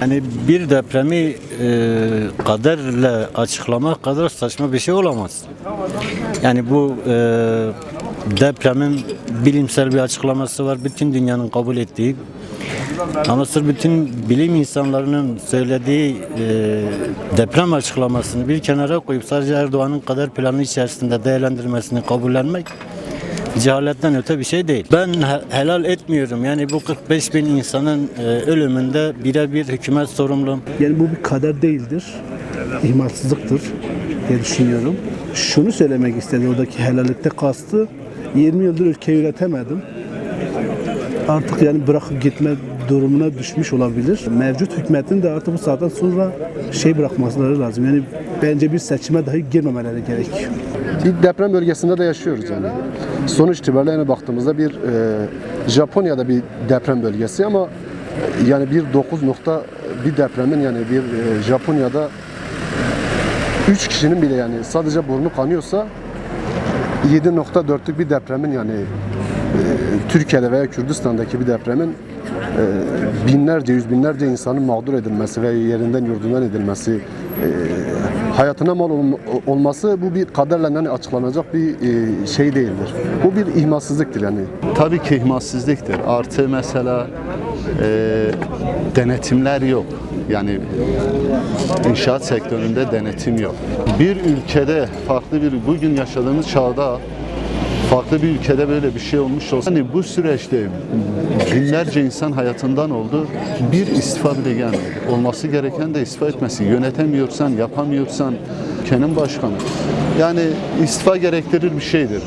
Yani bir depremi e, kaderle açıklamak kadar saçma bir şey olamaz. Yani bu e, depremin bilimsel bir açıklaması var. Bütün dünyanın kabul ettiği. Ama sırf bütün bilim insanlarının söylediği e, deprem açıklamasını bir kenara koyup sadece Erdoğan'ın kader planı içerisinde değerlendirmesini kabullenmek cehaletten öte bir şey değil. Ben he- helal etmiyorum. Yani bu 45 bin insanın e, ölümünde birebir hükümet sorumlu. Yani bu bir kader değildir. ihmalsızlıktır diye düşünüyorum. Şunu söylemek istedim oradaki helallikte kastı 20 yıldır ülkeyi üretemedim. Artık yani bırakıp gitme durumuna düşmüş olabilir. Mevcut hükümetin de artık bu saatten sonra şey bırakmaları lazım. Yani bence bir seçime dahi girmemeleri gerekiyor. deprem bölgesinde de yaşıyoruz yani. Sonuç itibariyle baktığımızda bir e, Japonya'da bir deprem bölgesi ama yani bir 9 nokta bir depremin yani bir e, Japonya'da 3 kişinin bile yani sadece burnu kanıyorsa 7.4'lük bir depremin yani e, Türkiye'de veya Kürdistan'daki bir depremin e, binlerce, yüz binlerce insanın mağdur edilmesi ve yerinden yurdundan edilmesi, e, hayatına mal olm- olması bu bir kaderle hani açıklanacak bir şey değildir. Bu bir ihmalsizliktir yani. Tabii ki ihmalsizliktir. Artı mesela e, denetimler yok. Yani inşaat sektöründe denetim yok. Bir ülkede farklı bir bugün yaşadığımız çağda farklı bir ülkede böyle bir şey olmuş olsa hani bu süreçte binlerce insan hayatından oldu. Bir istifa bile gelmedi. Olması gereken de istifa etmesi. Yönetemiyorsan, yapamıyorsan ülkenin başkanı. Yani istifa gerektirir bir şeydir.